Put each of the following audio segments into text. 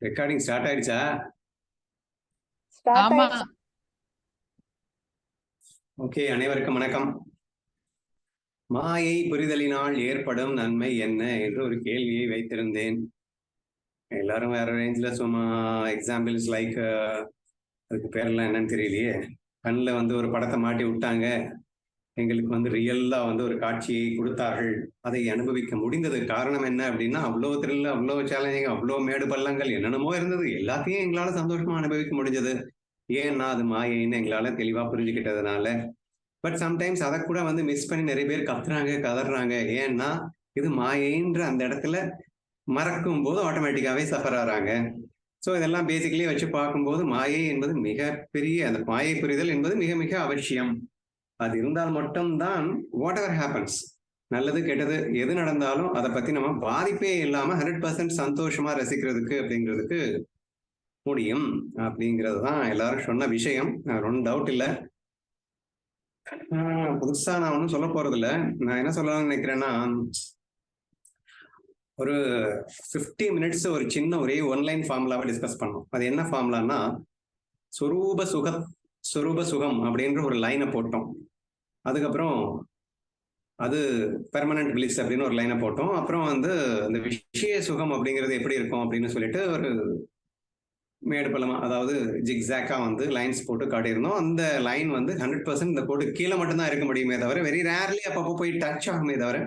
Recording start ஆயிடுச்சா. Okay அனைவருக்கும் வணக்கம். மாயை புரிதலினால் ஏற்படும் நன்மை என்ன என்று ஒரு கேள்வியை வைத்திருந்தேன். எல்லாரும் வேற ரேஞ்சில் சும்மா எக்ஸாம்பிள்ஸ் லைக் அதுக்கு பேரெல்லாம் என்னன்னு தெரியலையே. கண்ணில் வந்து ஒரு படத்தை மாட்டி விட்டாங்க. எங்களுக்கு வந்து ரியல்லா வந்து ஒரு காட்சியை கொடுத்தார்கள். அதை அனுபவிக்க முடிந்தது காரணம் என்ன அப்படின்னா அவ்வளோ த்ரில் அவ்வளோ சேலஞ்சிங் அவ்வளோ மேடு பள்ளங்கள் என்னென்னமோ இருந்தது. எல்லாத்தையும் எங்களால சந்தோஷமா அனுபவிக்க முடிஞ்சது. ஏன்னா அது மாயைன்னு எங்களால தெளிவா புரிஞ்சுக்கிட்டதுனால. பட் சம்டைம்ஸ் அதை கூட வந்து மிஸ் பண்ணி நிறைய பேர் கத்துறாங்க கதறாங்க. ஏன்னா இது மாயைன்ற அந்த இடத்துல மறக்கும் போது ஆட்டோமேட்டிக்காவே சஃபர் ஆறாங்க. ஸோ இதெல்லாம் பேசிக்கலி வச்சு பார்க்கும்போது மாயை என்பது மிகப்பெரிய அந்த மாயை புரிதல் என்பது மிக மிக அவசியம். அது இருந்தால் மட்டும்தான் வாட் எவர் ஹேப்பன்ஸ் நல்லது கெட்டது எது நடந்தாலும் அதை பத்தி நம்ம பாதிப்பே இல்லாம ஹண்ட்ரட் பர்சன்ட் சந்தோஷமா ரசிக்கிறதுக்கு அப்படிங்கிறதுக்கு முடியும் அப்படிங்கிறது தான் எல்லாரும் சொன்ன விஷயம். ஒன்றும் டவுட் இல்லை. புதுசா நான் ஒன்றும் சொல்ல போறது நான் என்ன சொல்லலாம்னு நினைக்கிறேன்னா ஒரு ஃபிஃப்டி மினிட்ஸ் ஒரு சின்ன ஒரே ஒன்லைன் ஃபார்முலாவை டிஸ்கஸ் பண்ணோம் அது என்ன ஃபார்முலான்னா சொரூப சுக சொரூப சுகம் அப்படின்ற ஒரு லைனை போட்டோம். அதுக்கப்புறம் அது பெர்மனன்ட் பிளிஸ் அப்படின்னு ஒரு லைனை போட்டோம். அப்புறம் வந்து அந்த விஷய சுகம் அப்படிங்கிறது எப்படி இருக்கும் அப்படின்னு சொல்லிட்டு ஒரு மேடு பள்ளமா அதாவது ஜிக்ஸாக்கா வந்து லைன்ஸ் போட்டு காட்டியிருந்தோம். அந்த லைன் வந்து ஹண்ட்ரட் பர்சன்ட் இந்த கோடு கீழே மட்டும்தான் இருக்க முடியுமே தவிர வெரி ரேர்லி அப்பப்போ போய் டச் ஆகுமே தவிர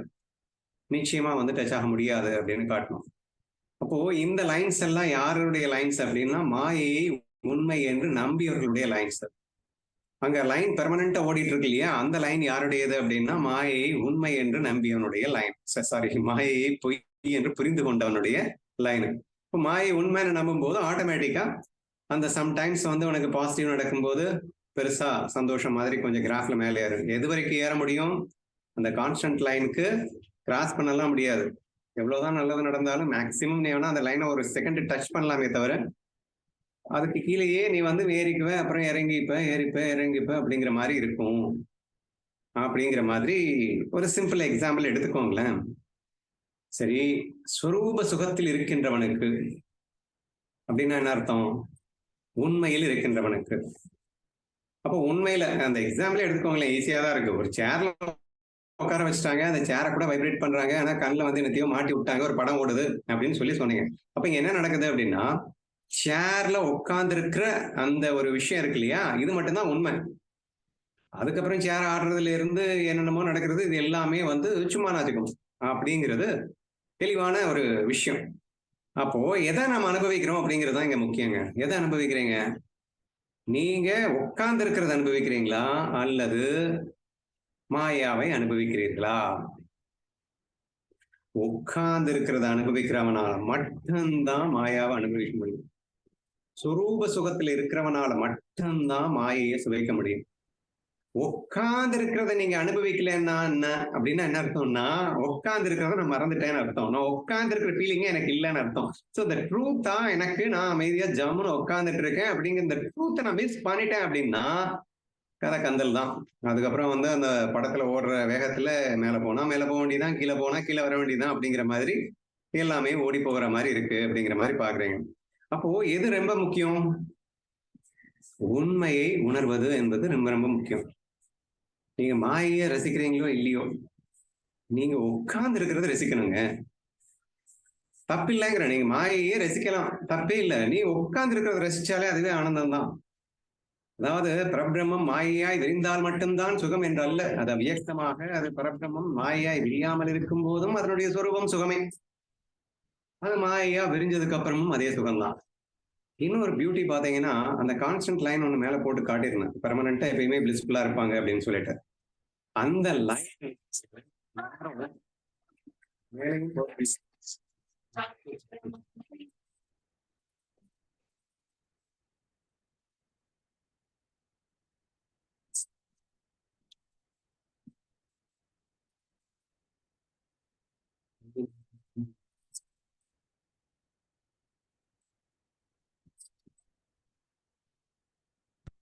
நிச்சயமா வந்து டச் ஆக முடியாது அப்படின்னு காட்டணும் அப்போ இந்த லைன்ஸ் எல்லாம் யாருடைய லைன்ஸ் அப்படின்னா மாயையை உண்மை என்று நம்பியவர்களுடைய லைன்ஸ் அங்க லைன் பெர்மனண்டா ஓடிட்டு இருக்கு இல்லையா? அந்த லைன் யாருடையது அப்படின்னா மாயையை உண்மை என்று நம்பியவனுடைய லைன் சாரி மாயையை பொய் என்று புரிந்து கொண்டவனுடைய லைன் இப்போ மாயை உண்மைன்னு நம்பும் போது ஆட்டோமேட்டிக்கா அந்த சம்டைம்ஸ் வந்து உனக்கு பாசிட்டிவ் நடக்கும்போது பெருசா சந்தோஷம் மாதிரி கொஞ்சம் கிராஃப்ல மேலே ஏறும் எது வரைக்கும் ஏற முடியும்? அந்த கான்ஸ்டன்ட் லைனுக்கு கிராஸ் பண்ணலாம் முடியாது. எவ்வளவுதான் நல்லது நடந்தாலும் மேக்சிமம் நீ வேணா அந்த லைனை ஒரு செகண்ட் டச் பண்ணலாமே தவிர அதுக்கு கீழேயே நீ வந்து ஏறிக்குவ அப்புறம் இறங்கிப்ப ஏறிப்ப இறங்கிப்ப அப்படிங்கிற மாதிரி இருக்கும். அப்படிங்கிற மாதிரி ஒரு சிம்பிள் எக்ஸாம்பிள் எடுத்துக்கோங்களேன். சரி ஸ்வரூப சுகத்தில் இருக்கின்றவனுக்கு அப்படின்னா என்ன அர்த்தம்? உண்மையில் இருக்கின்றவனுக்கு. அப்போ உண்மையில அந்த எக்ஸாம்பிள் எடுத்துக்கோங்களேன் ஈஸியா தான் இருக்கு. ஒரு சேர்ல உட்கார வச்சுட்டாங்க அந்த சேரை கூட வைப்ரேட் பண்றாங்க ஆனா கண்ணில் வந்து என்னத்தையோ மாட்டி விட்டாங்க ஒரு படம் ஓடுது அப்படின்னு சொல்லி சொன்னீங்க. அப்ப இங்க என்ன நடக்குது அப்படின்னா சேர்ல உட்கார்ந்து இருக்கிற அந்த ஒரு விஷயம் இருக்கு இல்லையா? இது மட்டும்தான் உண்மை. அதுக்கப்புறம் சேர் ஆடுறதுல இருந்து என்னென்னமோ நடக்கிறது இது எல்லாமே வந்து சும்மா நாச்சுக்கணும் அப்படிங்கிறது தெளிவான ஒரு விஷயம். அப்போ எதை நம்ம அனுபவிக்கிறோம் அப்படிங்கிறது இங்க முக்கியங்க. எதை அனுபவிக்கிறீங்க? நீங்க உட்கார்ந்து இருக்கிறத அனுபவிக்கிறீங்களா? அல்லது மாயாவை அனுபவிக்கிறீர்களா? உட்கார்ந்து இருக்கிறத அனுபவிக்கிறவனால மட்டும்தான் மாயாவை அனுபவிக்க முடியும். சுரூப சுகத்துல இருக்கிறவனால மட்டும்தான் மாயையை சுவைக்க முடியும். உட்கார்ந்து இருக்கிறத நீங்க அனுபவிக்கலன்னா என்ன? அப்படின்னா என்ன அர்த்தம்னா உட்கார்ந்து இருக்கிறத நான் மறந்துட்டேன்னு அர்த்தம். நான் உட்கார்ந்து இருக்கிற ஃபீலிங்கே எனக்கு இல்லைன்னு அர்த்தம். ஸோ இந்த ட்ரூத்தா எனக்கு நான் அமைதியா ஜம்முன்னு உட்கார்ந்துட்டு இருக்கேன் அப்படிங்கிற இந்த ட்ரூத்தை நான் மிஸ் பண்ணிட்டேன் அப்படின்னா கதை கந்தல் தான். அதுக்கப்புறம் வந்து அந்த படத்துல ஓடுற வேகத்துல மேல போனா மேல போக வேண்டியதான் கீழே போனா கீழே வர வேண்டியதான் அப்படிங்கிற மாதிரி எல்லாமே ஓடி போகிற மாதிரி இருக்கு அப்படிங்கிற மாதிரி பாக்குறீங்க அப்போ எது ரொம்ப முக்கியம்? உண்மையை உணர்வது என்பது ரொம்ப ரொம்ப முக்கியம். நீங்க மாயைய ரசிக்கிறீங்களோ இல்லையோ நீங்க உட்கார்ந்து இருக்கிறத ரசிக்கணுங்க. தப்பில்லைங்கிற நீங்க மாயையே ரசிக்கலாம். தப்பே இல்லை. நீ உட்கார்ந்து இருக்கிறத ரசிச்சாலே அதுவே ஆனந்தம் தான் அதாவது பரபிரம்மம் மாயையாய் விரிந்தால் மட்டும்தான் சுகம் என்று அல்ல அது வியக்தமாக அது பரபிரம்மம் மாயையாய் விரியாமல் இருக்கும் போதும் அதனுடைய சுரூபம் சுகமே. அது மாயையா விரிஞ்சதுக்கு அப்புறமும் அதே சுகம்தான். இன்னொரு பியூட்டி பாத்தீங்கன்னா அந்த கான்ஸ்டன்ட் லைன் ஒன்று மேல போட்டு காட்டியிருந்தேன் பெர்மனண்டா எப்பயுமே பிளிஸ்ஃபுல்லா இருப்பாங்க அப்படின்னு சொல்லிட்டு. அந்த லைன்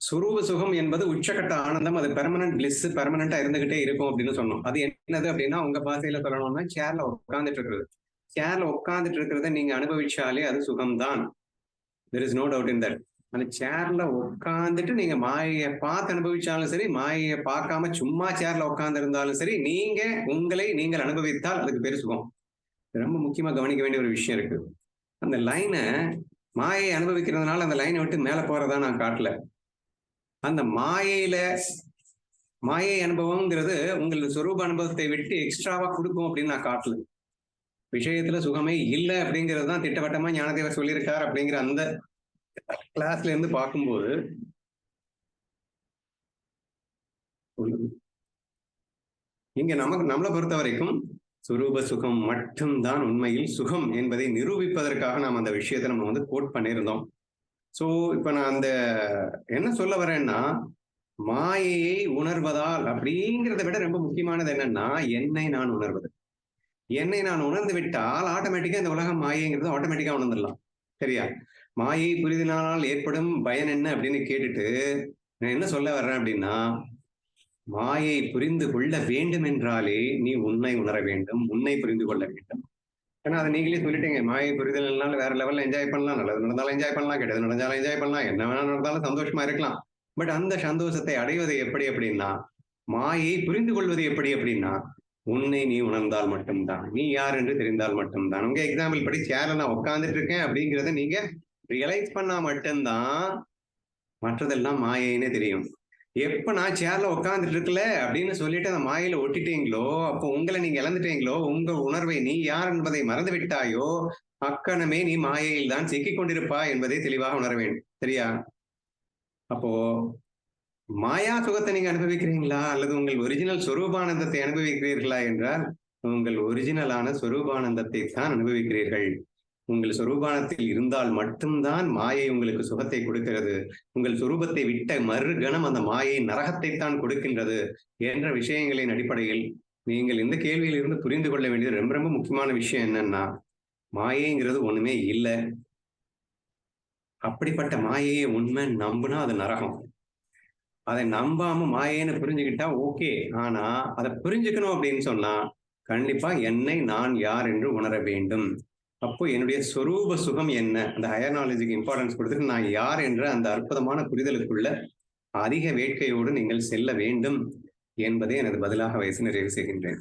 சுரூப சுகம் என்பது உச்சகட்ட ஆனந்தம். அது பெர்மனன்ட் பிளிஸ் பெர்மனண்டா இருந்துகிட்டே இருக்கும் அப்படின்னு சொன்னோம். அது என்னது அப்படின்னா உங்க பாசையில சொல்லணும்னா சேர்ல உட்காந்துட்டு இருக்கிறது. சேர்ல உட்காந்துட்டு இருக்கிறத நீங்க அனுபவிச்சாலே அது சுகம்தான். There is no doubt in that அந்த சேர்ல உட்காந்துட்டு நீங்க மாயையை பார்த்து அனுபவிச்சாலும் சரி மாயையை பார்க்காம சும்மா சேர்ல உட்கார்ந்து இருந்தாலும் சரி நீங்க உங்களை நீங்கள் அனுபவித்தால் அதுக்கு பேர் சுகம். ரொம்ப முக்கியமா கவனிக்க வேண்டிய ஒரு விஷயம் இருக்கு அந்த லைனை மாயை அனுபவிக்கிறதுனால அந்த லைனை விட்டு மேல போறதா நான் காட்டல. அந்த மாயையில மாயை அனுபவம்ங்கிறது உங்களது சொரூப அனுபவத்தை விட்டு எக்ஸ்ட்ராவா கொடுக்கும் அப்படின்னு நான் காட்டல. விஷயத்துல சுகமே இல்லை அப்படிங்கிறது தான் திட்டவட்டமா ஞானதேவர் சொல்லியிருக்கார் அப்படிங்கிற அந்த கிளாஸ்ல இருந்து பார்க்கும்போது இங்க நமக்கு நம்மளை பொறுத்த வரைக்கும் சுரூப சுகம் மட்டும்தான் உண்மையில் சுகம் என்பதை நிரூபிப்பதற்காக நாம் அந்த விஷயத்தை நம்ம வந்து கோட் பண்ணியிருந்தோம். ஸோ இப்போ நான் அந்த என்ன சொல்ல வரேன்னா மாயையை உணர்வதால் அப்படிங்கிறத விட ரொம்ப முக்கியமானது என்னன்னா என்னை நான் உணர்வது. என்னை நான் உணர்ந்து விட்டால் ஆட்டோமேட்டிக்கா இந்த உலகம் மாயைங்கிறது ஆட்டோமேட்டிக்கா உணர்ந்துடலாம். சரியா? மாயை புரிதினால் ஏற்படும் பயன் என்ன அப்படின்னு கேட்டுட்டு நான் என்ன சொல்ல வர்றேன் அப்படின்னா மாயை புரிந்து கொள்ள வேண்டும் என்றாலே நீ உன்னை உணர வேண்டும் உன்னை புரிந்து கொள்ள வேண்டும். ஏன்னா அதை நீங்களே சொல்லிட்டீங்க. மாயை புரிதல்னால வேற லெவல்ல என்ஜாய் பண்ணலாம். நல்லது நடந்தாலும் என்ஜாய் பண்ணலாம். கெட்டது நடந்தாலும் என்ஜாய் பண்ணலாம். என்ன வேணா நடந்தாலும் சந்தோஷமா இருக்கலாம். பட் அந்த சந்தோஷத்தை அடைவது எப்படி அப்படின்னா மாயை புரிந்து கொள்வது எப்படி அப்படின்னா உன்னை நீ உணர்ந்தால் மட்டும்தான். நீ யார் என்று தெரிந்தால் மட்டும்தான். உங்க எக்ஸாம்பிள் படி சேர்ல நான் உட்கார்ந்துட்டு இருக்கேன் அப்படிங்கிறத நீங்க ரியலைஸ் பண்ணா மட்டும்தான் மற்றதெல்லாம் மாயைன்னு தெரியும். எப்ப நான் சேர்ல உட்காந்துட்டு இருக்கல அப்படின்னு சொல்லிட்டு அந்த மாயில ஒட்டிட்டீங்களோ அப்போ உங்களை நீங்க இழந்துட்டீங்களோ உங்க உணர்வை நீ யார் என்பதை மறந்து விட்டாயோ அக்கணமே நீ மாயையில் தான் சிக்கிக் கொண்டிருப்பா என்பதை தெளிவாக உணர வேண்டும். சரியா? அப்போ மாயா சுகத்தை நீங்க அனுபவிக்கிறீங்களா? அல்லது உங்கள் ஒரிஜினல் சொரூபானந்தத்தை அனுபவிக்கிறீர்களா? என்றால் உங்கள் ஒரிஜினலான சொரூபானந்தத்தை தான் அனுபவிக்கிறீர்கள். உங்கள் சொரூபானத்தில் இருந்தால் மட்டும்தான் மாயை உங்களுக்கு சுகத்தை கொடுக்கிறது. உங்கள் சுரூபத்தை விட்ட மறு கணம் அந்த மாயை நரகத்தை தான் கொடுக்கின்றது என்ற விஷயங்களின் அடிப்படையில் நீங்கள் இந்த கேள்வியில் இருந்து புரிந்து கொள்ள வேண்டியது ரொம்ப ரொம்ப முக்கியமான விஷயம் என்னன்னா மாயைங்கிறது ஒண்ணுமே இல்லை. அப்படிப்பட்ட மாயையை உண்மை நம்புனா அது நரகம். அதை நம்பாம மாயேன்னு புரிஞ்சுக்கிட்டா ஓகே. ஆனா அதை புரிஞ்சுக்கணும் அப்படின்னு சொன்னா கண்டிப்பா என்னை நான் யார் என்று உணர வேண்டும். அப்போ என்னுடைய சொரூப சுகம் என்ன? அந்த ஹையர் நாலேஜுக்கு இம்பார்ட்டன்ஸ் கொடுத்துட்டு நான் யார் என்ற அந்த அற்புதமான புரிதலுக்குள்ள அதிக வேட்கையோடு நீங்கள் செல்ல வேண்டும் என்பதை எனது பதிலாக வயசு நிறைவு செய்கின்றேன்.